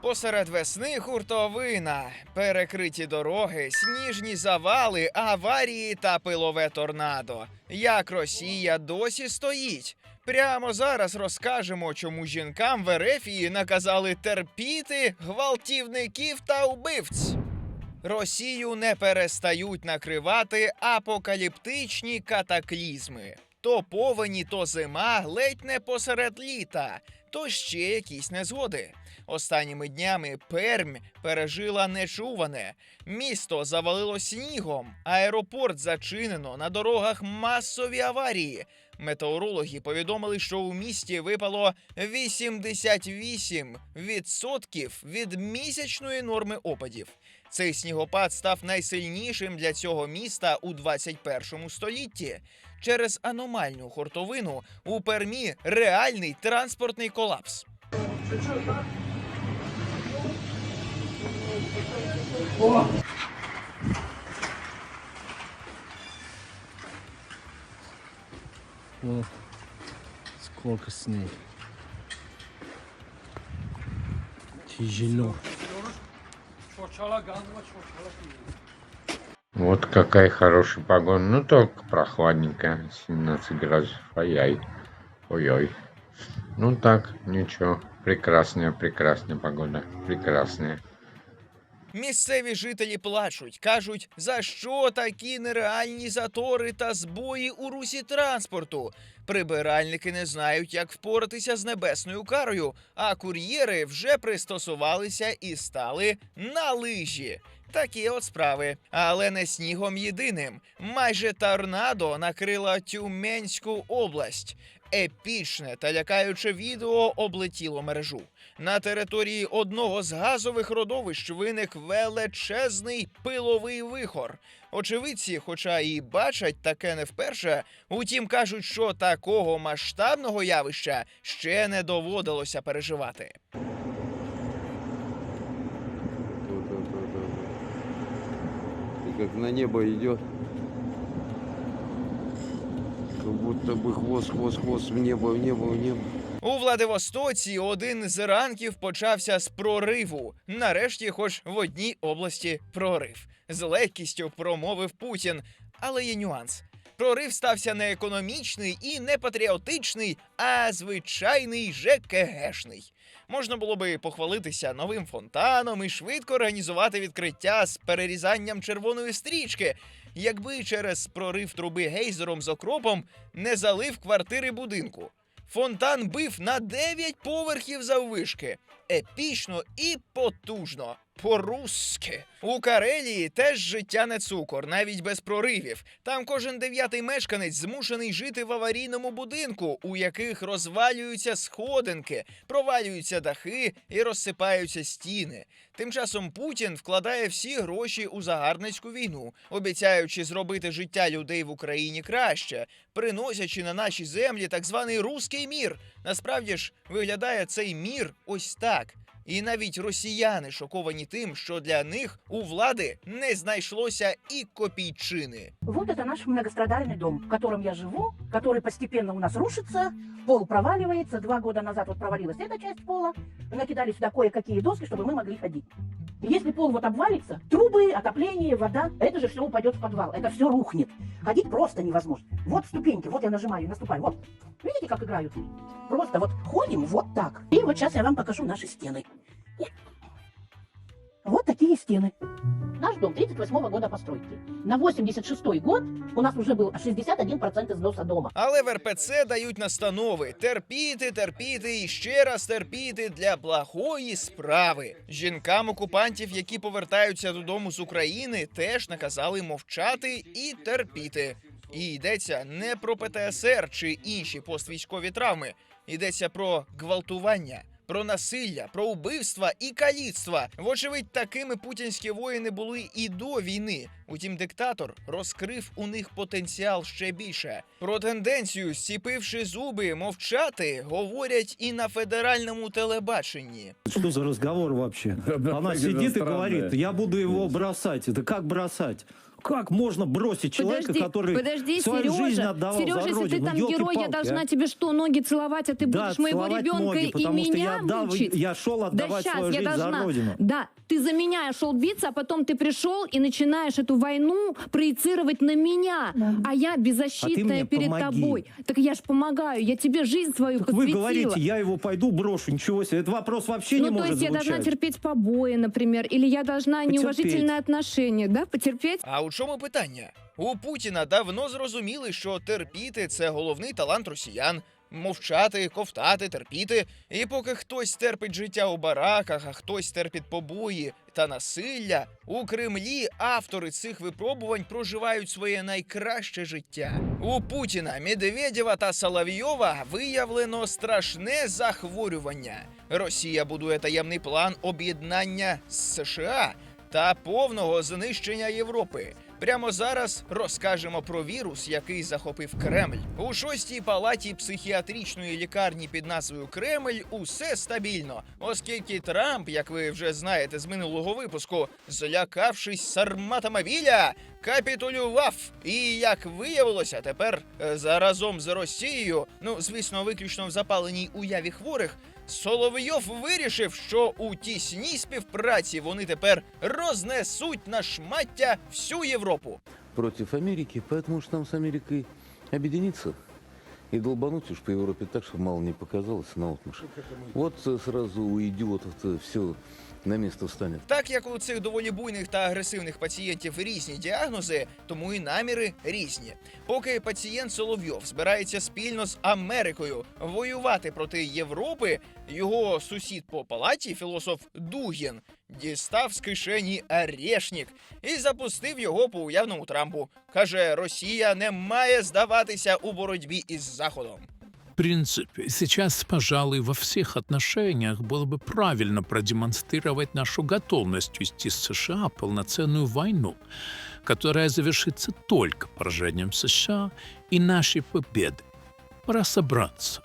Посеред весни хуртовина, перекриті дороги, сніжні завали, аварії та пилове торнадо. Як Росія досі стоїть? Прямо зараз розкажемо, чому жінкам в Ерефії наказали терпіти гвалтівників та убивць. Росію не перестають накривати апокаліптичні катаклізми. То повені, то зима ледь не посеред літа, то ще якісь незгоди. Останніми днями Пермь пережила нечуване. Місто завалило снігом, аеропорт зачинено, на дорогах масові аварії. Метеорологи повідомили, що у місті випало 88% від місячної норми опадів. Цей снігопад став найсильнішим для цього міста у 21 столітті. Через аномальну хуртовину у Пермі реальний транспортний колапс. О, сколько снег. Тяжело. Вот какая хорошая погода. Ну, только прохладненько. 17 градусов. Ай-яй. Ой-ой. Ну так, ничего. Прекрасная, прекрасная погода. Прекрасная. Місцеві жителі плачуть, кажуть, за що такі нереальні затори та збої у русі транспорту. Прибиральники не знають, як впоратися з небесною карою, а кур'єри вже пристосувалися і стали на лижі. Такі от справи, але не снігом єдиним. Майже торнадо накрила Тюменську область. Епічне та лякаюче відео облетіло мережу. На території одного з газових родовищ виник величезний пиловий вихор. Очевидці, хоча і бачать таке не вперше, утім кажуть, що такого масштабного явища ще не доводилося переживати. Как на небо идет. Как будто бы хвост, хвост, хвост в небо, в небо, в небо. У Владивостоці один з ранків почався з прориву. Нарешті, хоч в одній області прорив. З легкістю промовив Путін. Але є нюанс. Прорив стався не економічний і не патріотичний, а звичайний ЖКГшний. Можна було би похвалитися новим фонтаном і швидко організувати відкриття з перерізанням червоної стрічки, якби через прорив труби гейзером з окропом не залив квартири будинку. Фонтан бив на 9 поверхів заввишки. Епічно і потужно. По-русски. У Карелії теж життя не цукор, навіть без проривів. Там кожен дев'ятий мешканець змушений жити в аварійному будинку, у яких розвалюються сходинки, провалюються дахи і розсипаються стіни. Тим часом Путін вкладає всі гроші у загарбницьку війну, обіцяючи зробити життя людей в Україні краще, приносячи на наші землі так званий руський мір. Насправді ж виглядає цей мір ось так. І навіть росіяни шоковані тим, що для них у влади не знайшлося і копійчини. Вот это наш многострадальный дом, в котором я живу, который постепенно у нас рушится, пол проваливается. Два года назад вот провалилась эта часть пола, накидали сюда кое-какие доски, чтобы мы могли ходить. И Если пол вот обвалится, трубы, отопление, вода, это же все упадет в подвал, это все рухнет. Ходить просто невозможно. Вот ступеньки, вот я нажимаю и наступаю, вот. Видите, как играют? Просто вот ходим вот так. И вот сейчас я вам покажу наши стены. Вот такие стены. Наш дом 38 года постройки. На 86 год у нас уже был 61% износа дома. Але в РПЦ дають настанови терпіти, терпіти і ще раз терпіти для благої справи. Жінкам окупантів, які повертаються додому з України, теж наказали мовчати і терпіти. І йдеться не про ПТСР чи інші поствійськові травми. Йдеться про гвалтування. Про насилля, про убивства і каліцтва. Вочевидь, такими путінські воїни були і до війни. Утім, диктатор розкрив у них потенціал ще більше. Про тенденцію, зціпивши зуби, мовчати, говорять і на федеральному телебаченні. Что за разговор вообще? Она Погода сидит и странная. говорит, я буду его бросать. Это как бросать? Как можно бросить человека, подожди, который подожди, свою жизнь Сережа, отдавал Сережа, за если ты родину? там Ну, герой, я ёлки-палки, должна а. тебе что, ноги целовать, а ты да, будешь моего ребенка ноги, и потому что я, меня отдал, мучить? я шел отдавать да свою сейчас я жизнь должна. за родину. Да, ты за меня шел биться, а потом ты пришел и начинаешь эту войну проецировать на меня, Да. а я беззащитная мне перед помоги. тобой. Так я ж помогаю, я тебе жизнь свою Так вы посвятила. говорите, я его пойду брошу, ничего себе. Это вопрос вообще не ну, то может есть я должна терпеть побои, например, или я должна Потерпеть. неуважительное отношение, да, потерпеть? А у чому питання? У Путіна давно зрозуміли, що терпіти це головний талант росіян. Мовчати, ковтати, терпіти. І поки хтось терпить життя у бараках, а хтось терпить побої та насилля, у Кремлі автори цих випробувань проживають своє найкраще життя. У Путіна, Медведєва та Соловйова виявлено страшне захворювання. Росія будує таємний план об'єднання з США та повного знищення Європи. Прямо зараз розкажемо про вірус, який захопив Кремль. У шостій палаті психіатричної лікарні під назвою Кремль усе стабільно, оскільки Трамп, як ви вже знаєте з минулого випуску, злякавшись сарматомобіля, капітулював. І як виявилося, тепер е, заразом з Росією, ну звісно, виключно в запаленій уяві хворих, Соловйов вирішив, що у тісній співпраці вони тепер рознесуть на шмаття всю Європу. Против Америки, поэтому что нам с Америкой объединиться и долбануть уж по Европе так, чтобы мало не показалось на отмышь. Вот э, сразу у идиотов-то все на место встанет. Так як у цих доволі буйних та агресивних пацієнтів різні діагнози, тому і наміри різні. Поки пацієнт Соловйов збирається спільно з Америкою воювати проти Європи, його сусід по палаті, філософ Дугін, дістав з кишені арешнік і запустив його по уявному Трампу. Каже, Росія не має здаватися у боротьбі із Заходом. Принципе, сейчас, пожалуй, во всех отношениях было бы правильно продемонстрировать нашу готовность вести с США полноценную войну, которая завершится только поражением США и нашей победой. Пора собраться.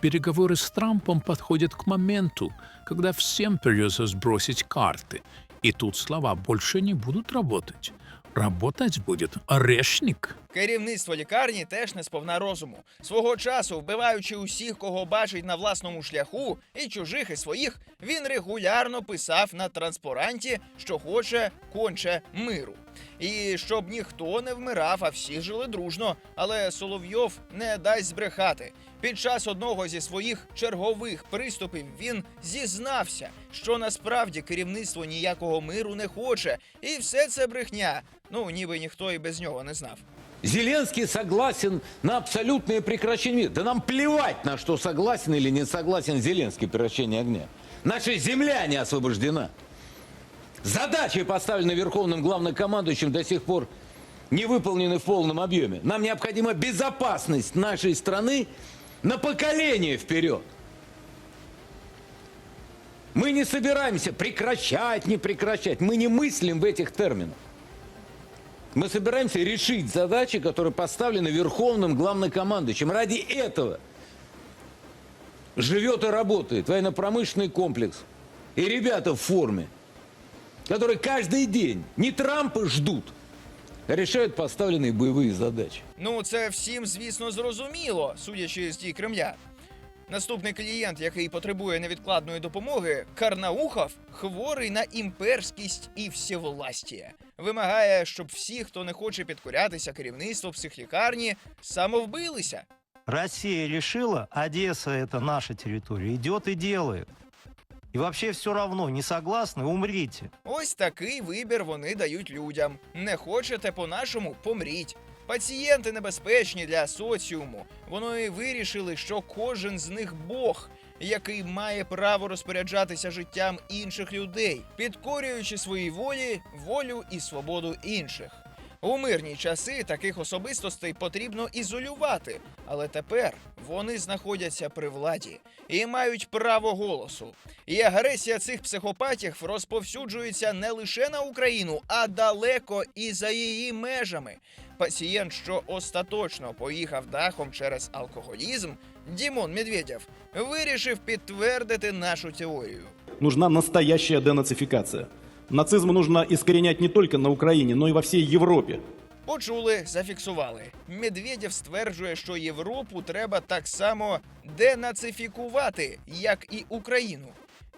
Переговоры с Трампом подходят к моменту, когда всем придется сбросить карты. И тут слова больше не будут работать. Работать будет орешник. Керівництво лікарні теж не сповна розуму. Свого часу, вбиваючи усіх, кого бачить на власному шляху, і чужих, і своїх, він регулярно писав на транспаранті, що хоче конче миру. І щоб ніхто не вмирав, а всі жили дружно. Але Соловйов не дасть збрехати. Під час одного зі своїх чергових приступів він зізнався, що насправді керівництво ніякого миру не хоче, і все це брехня. Ну ніби ніхто і без нього не знав. Зеленский согласен на абсолютное прекращение мира. Да нам плевать, на что согласен или не согласен Зеленский прекращение огня. Наша земля не освобождена. Задачи, поставленные Верховным Главнокомандующим, до сих пор не выполнены в полном объеме. Нам необходима безопасность нашей страны на поколение вперед. Мы не собираемся прекращать, не прекращать. Мы не мыслим в этих терминах. Мы собираемся решить задачи, которые поставлены Верховным Главнокомандующим. Ради этого живет и работает военно-промышленный комплекс. И ребята в форме, которые каждый день не Трампа ждут, а решают поставленные боевые задачи. Ну, це всім, звісно, зрозуміло, судячи з дій Кремля. Наступний клієнт, який потребує невідкладної допомоги, Карнаухов, хворий на імперськість і всевластія. Вимагає, щоб всі, хто не хоче підкорятися керівництву психлікарні, самовбилися. Россия решила, Одесса это наша территория, идет и делает. И вообще все равно, не согласны, умрите. Ось такий вибір вони дають людям. Не хочете по-нашому помріть. Пацієнти небезпечні для соціуму. Вони вирішили, що кожен з них Бог, який має право розпоряджатися життям інших людей, підкорюючи свої волі волю і свободу інших. У мирні часи таких особистостей потрібно ізолювати, але тепер вони знаходяться при владі і мають право голосу. І агресія цих психопатів розповсюджується не лише на Україну, а далеко і за її межами. Пацієнт, що остаточно поїхав дахом через алкоголізм, Дімон Медведєв, вирішив підтвердити нашу теорію. Нужна настоящая денацификация. Нацизм нужно искоренять не только на Украине, но и во всей Европе. Почули, зафіксували. Медведєв стверджує, що Європу треба так само денацифікувати, як і Україну.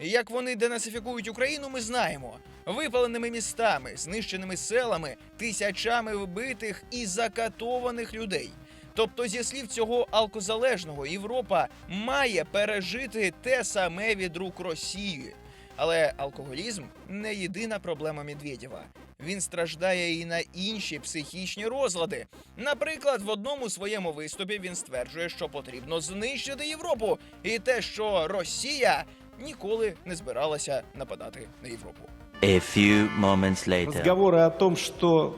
Як вони денацифікують Україну, ми знаємо. Випаленими містами, знищеними селами, тисячами вбитих і закатованих людей. Тобто, зі слів цього алкозалежного, Європа має пережити те саме від рук Росії. Але алкоголізм не єдина проблема Медведєва. Він страждає і на інші психічні розлади. Наприклад, в одному своєму виступі він стверджує, що потрібно знищити Європу, и те, що Росія ніколи не збиралася нападати на Європу. A few moments later. Разговоры о том, что,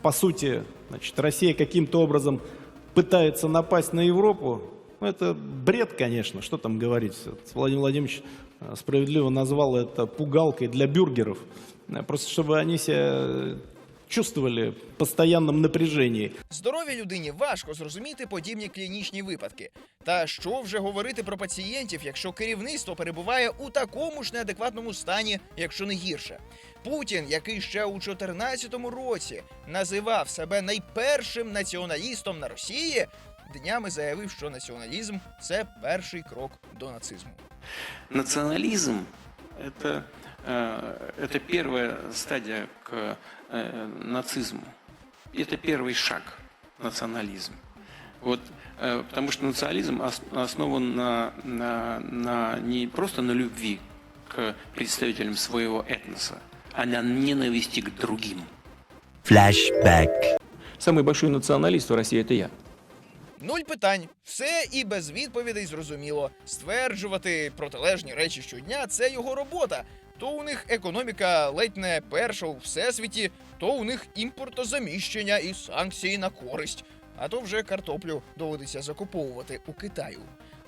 по сути, значит, Россия каким-то образом пытается напасть на Европу, ну, это бред, конечно, что там говорить. Владимир Владимирович э, справедливо назвал это пугалкой для бюргеров, Э, просто чтобы они себя чувствовали в постоянном напряжении. Здоровій людині важко зрозуміти подібні клінічні випадки. Та що вже говорити про пацієнтів, якщо керівництво перебуває у такому ж неадекватному стані, якщо не гірше. Путін, який ще у 2014 році називав себе найпершим націоналістом на Росії, днями заявив, що націоналізм це перший крок до нацизму. Национализм – это, э, это первая стадия к э, нацизму. Это первый шаг национализм. Вот, э, потому что национализм ос- основан на, на, на не просто на любви к представителям своего этноса, а на ненависти к другим. Flashback. Самый большой националист в России – это я. Нуль питань, все і без відповідей зрозуміло. Стверджувати протилежні речі щодня це його робота. То у них економіка ледь не перша у всесвіті, то у них імпортозаміщення і санкції на користь. А то вже картоплю доводиться закуповувати у Китаю.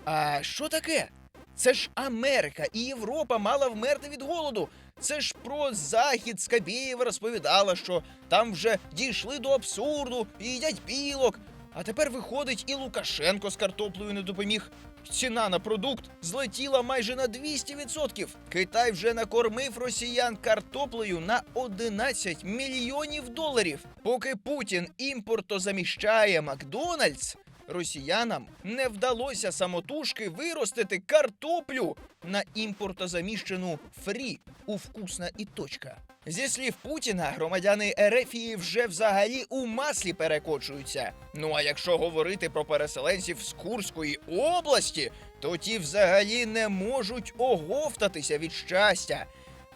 А що таке? Це ж Америка і Європа мала вмерти від голоду. Це ж про захід Скабєєва розповідала, що там вже дійшли до абсурду і їдять білок. А тепер виходить, і Лукашенко з картоплею не допоміг. Ціна на продукт злетіла майже на 200%. Китай вже накормив росіян картоплею на 11 мільйонів доларів. Поки Путін імпортозаміщає Макдональдс, росіянам не вдалося самотужки виростити картоплю на імпортозаміщену фрі у вкусна і точка. Зі слів Путіна, громадяни Ерефії вже взагалі у маслі перекочуються. Ну а якщо говорити про переселенців з Курської області, то ті взагалі не можуть оговтатися від щастя.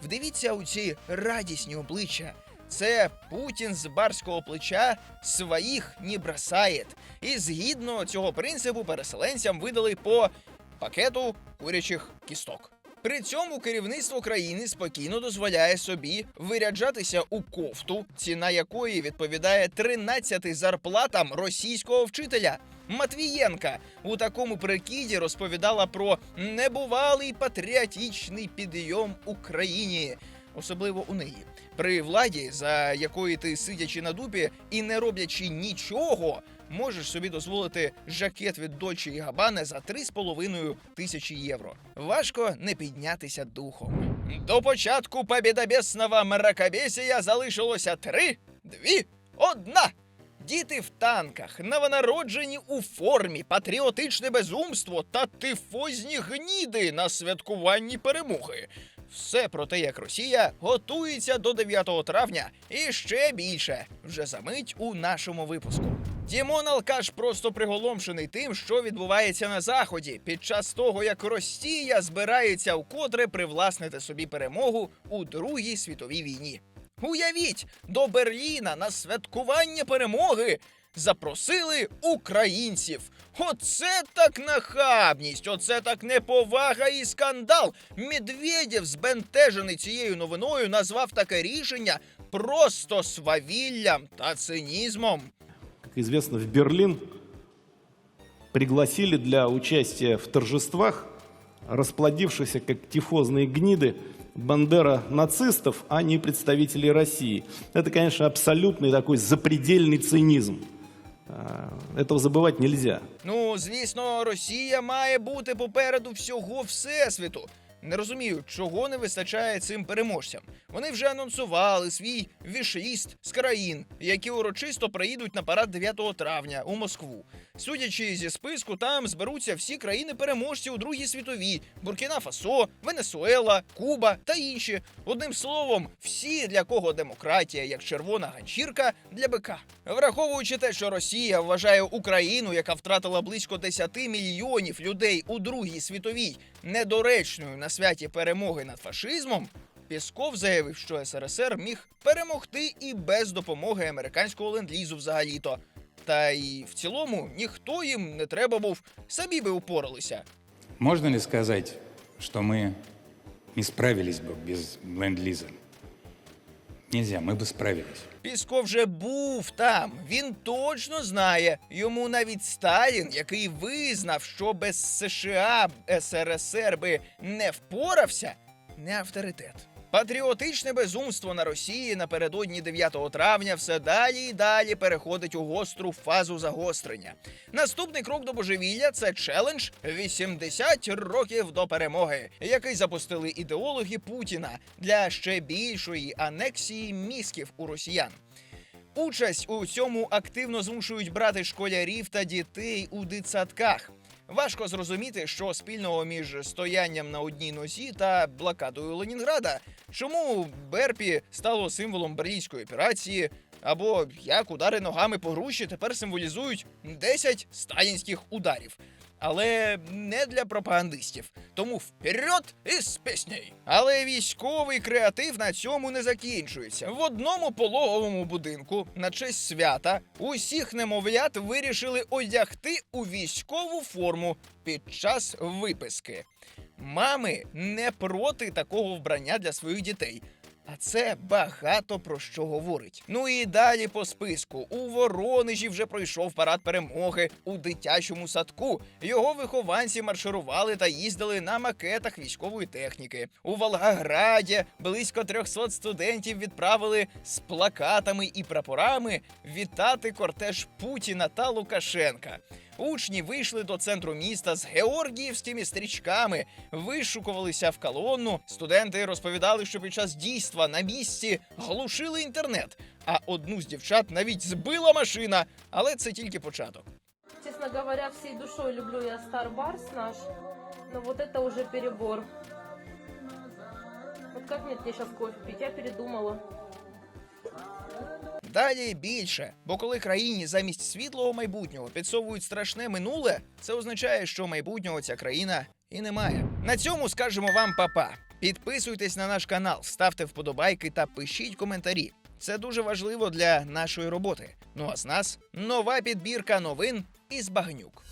Вдивіться у ці радісні обличчя. Це Путін з барського плеча своїх не бросає. І згідно цього принципу переселенцям видали по пакету курячих кісток. При цьому керівництво країни спокійно дозволяє собі виряджатися у кофту, ціна якої відповідає 13 зарплатам російського вчителя. Матвієнка у такому прикиді розповідала про небувалий патріотичний підйом Україні, особливо у неї. При владі, за якої ти сидячи на дупі і не роблячи нічого, можеш собі дозволити жакет від Dolce і Gabbana за 3,5 тисячі євро. Важко не піднятися духом. До початку побєдобєсного мракобесія залишилося три, дві, одна. Діти в танках, новонароджені у формі, патріотичне безумство та тифозні гніди на святкуванні перемоги. Все про те, як Росія готується до 9 травня і ще більше вже за мить у нашому випуску. Дімон Алкаш просто приголомшений тим, що відбувається на заході під час того, як Росія збирається вкотре привласнити собі перемогу у Другій світовій війні. Уявіть, до Берліна на святкування перемоги запросили українців. Оце так нахабність, оце так неповага і скандал. Медведєв, збентежений цією новиною, назвав таке рішення просто свавіллям та цинізмом. Как известно, в Берлин пригласили для участия в торжествах расплодившихся как тифозные гниды бандера нацистов, а не представителей России. Это, конечно, абсолютный такой запредельный цинизм. А, Этого забывать нельзя. Ну, звісно, Росія має бути попереду всього всесвіту. Не розумію, чого не вистачає цим переможцям. Вони вже анонсували свій вішліст з країн, які урочисто приїдуть на парад 9 травня у Москву. Судячи зі списку, там зберуться всі країни-переможці у Другій світовій: Буркіна Фасо, Венесуела, Куба та інші. Одним словом, всі, для кого демократія як червона ганчірка для бика. Враховуючи те, що Росія вважає Україну, яка втратила близько 10 мільйонів людей у Другій світовій, недоречною на святі перемоги над фашизмом. Пісков заявив, що СРСР міг перемогти і без допомоги американського ленд-лізу взагалі-то. Та й в цілому ніхто їм не треба був, самі би упоралися. Можна ли сказати, що ми не справились би без ленд-лиза? Нельзя, мы бы справились. Пісков вже був там. Він точно знає. Йому навіть Сталін, який визнав, що без США СРСР би не впорався, не авторитет. Патріотичне безумство на Росії напередодні 9 травня все далі і далі переходить у гостру фазу загострення. Наступний крок до божевілля це челендж 80 років до перемоги, який запустили ідеологи Путіна для ще більшої анексії мізків у росіян. Участь у цьому активно змушують брати школярів та дітей у дитсадках. Важко зрозуміти, що спільного між стоянням на одній нозі та блокадою Ленінграда. Чому Берпі стало символом берлінської операції, або як удари ногами по груші тепер символізують 10 сталінських ударів. Але не для пропагандистів. Тому вперед із піснею. Але військовий креатив на цьому не закінчується. В одному пологовому будинку на честь свята усіх немовлят вирішили одягти у військову форму під час виписки. Мами не проти такого вбрання для своїх дітей. А це багато про що говорить. Ну і далі по списку. У Воронежі вже пройшов парад перемоги у дитячому садку. Його вихованці марширували та їздили на макетах військової техніки. У Волгограді близько 300 студентів відправили з плакатами і прапорами вітати кортеж Путіна та Лукашенка. Учні вийшли до центру міста з георгіївськими стрічками, вишукувалися в колонну. Студенти розповідали, що під час дійства на місці глушили інтернет. А одну з дівчат навіть збила машина, але це тільки початок. Честно говоря, всей душой люблю я Старбарс наш, но вот это уже перебор. Как мне тебе сейчас кофе пить? Я передумала. Далі більше, бо коли країні замість світлого майбутнього підсовують страшне минуле, це означає, що майбутнього ця країна і немає. На цьому скажемо вам папа. Підписуйтесь на наш канал, ставте вподобайки та пишіть коментарі. Це дуже важливо для нашої роботи. Ну а з нас нова підбірка новин із багнюк.